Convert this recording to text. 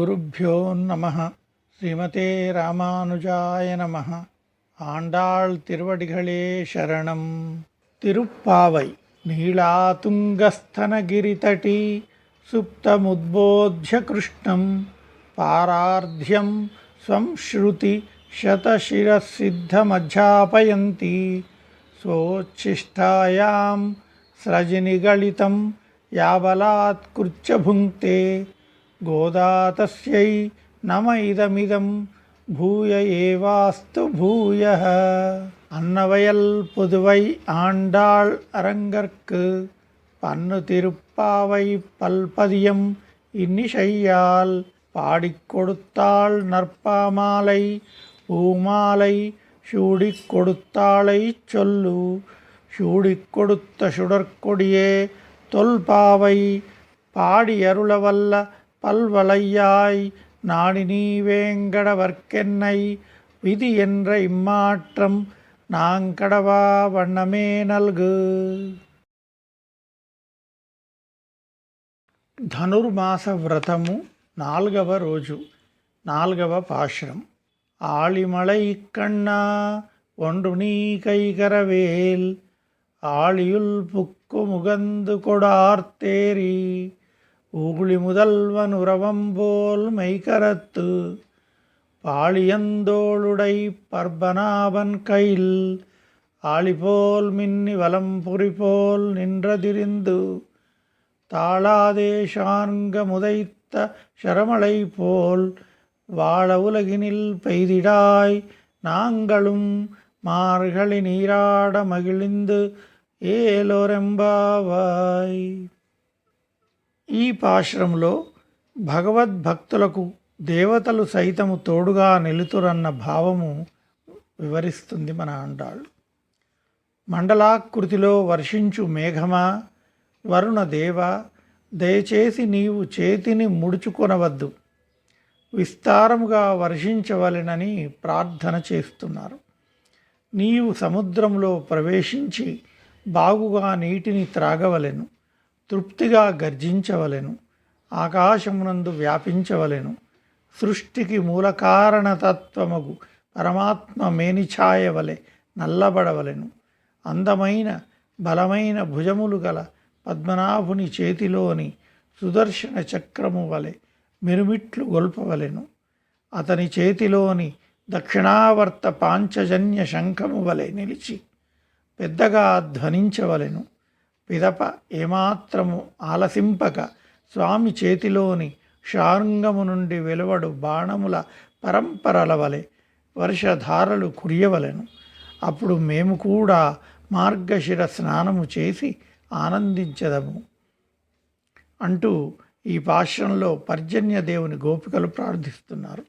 శ్రీగురుభ్యో నమ శ్రీమతే రామానుజాయ నమ ஆண்டாள் திருவடிகளே சரணம் திருப்பாவை நீளாதுங்கஸ்தனகிரிதட்டி சுப்தமுத்போத்ய கிருஷ்ணம் பாரார்த்தியம் ஸ்வம் ஸ்ருதி சதசிரசித்தமஜாபயந்தி சோச்சிஷ்டாயாம் ஸ்ரஜினிகளிதம் யாவலாத் குர்ச்ச புங்கே तस्यै नम इदमिदं பூய ஏவாஸ்து பூயः அன்னவயல் புதுவை ஆண்டாள் அரங்கற்கு பன்னு திருப்பாவை பல்பதியம் இன்னிசையால் பாடிக் கொடுத்தாள் நற்பாமாலை பூமாலை சூடிக் கொடுத்தாளைச் சொல்லு சூடிக் கொடுத்த சுடற்கொடியே தொல்பாவை பாடியருளவல்ல பல்வளையாய் நாடி நீ வேங்கடவர்க்கென்னை விதி என்ற இம்மாற்றம் நாங்கடவா வண்ணமே நல்கு ధనుర్మాస వ్రతము నాలుగవ రోజు నాలుగవ పాశ్రం ఆళిమళై కన్నా ஒன்று நீ கைகரவேல் ஆழியுள் புக்கு முகந்து கொடார்த்தேரி ஊகுளி முதல்வன் உறவம்போல் மெய்கரத்து பாளியந்தோளுடை பர்பனாபன் கையில் ஆளிபோல் மின்னி வலம் புரிபோல் நின்றதிரிந்து தாளாதேஷாங்க முதைத்த ஷரமலை போல் வாழ உலகினில் பெய்திடாய் நாங்களும் மார்கழி நீராட மகிழிந்து ஏலோரெம்பாவாய். ఈ పాశ్రంలో భగవద్భక్తులకు దేవతలు సైతము తోడుగా నిలుతురన్న భావము వివరిస్తుంది మన అండాళ్ళు. మండలాకృతిలో వర్షించు మేఘమా వరుణ దేవ దయచేసి నీవు చేతిని ముడుచుకొనవద్దు. విస్తారముగా వర్షించవలెనని ప్రార్థన చేస్తున్నారు. నీవు సముద్రంలో ప్రవేశించి బాగుగా నీటిని త్రాగవలెను. తృప్తిగా గర్జించవలెను. ఆకాశమునందు వ్యాపించవలెను. సృష్టికి మూలకారణతత్వముగు పరమాత్మ మేనిఛాయవలె నల్లబడవలెను. అందమైన బలమైన భుజములు గల పద్మనాభుని చేతిలోని సుదర్శన చక్రము వలె మిరుమిట్లు గొల్పవలెను. అతని చేతిలోని దక్షిణావర్త పాంచజన్య శంఖము వలె నిలిచి పెద్దగా ధ్వనించవలెను. పిదప ఏమాత్రము ఆలసింపక స్వామి చేతిలోని షాంగము నుండి వెలువడు బాణముల పరంపరల వలె వర్షధారలు కురియవలెను. అప్పుడు మేము కూడా మార్గశిర స్నానము చేసి ఆనందించదము. అంటూ ఈ పాశ్రంలో పర్జన్య దేవుని గోపికలు ప్రార్థిస్తున్నారు.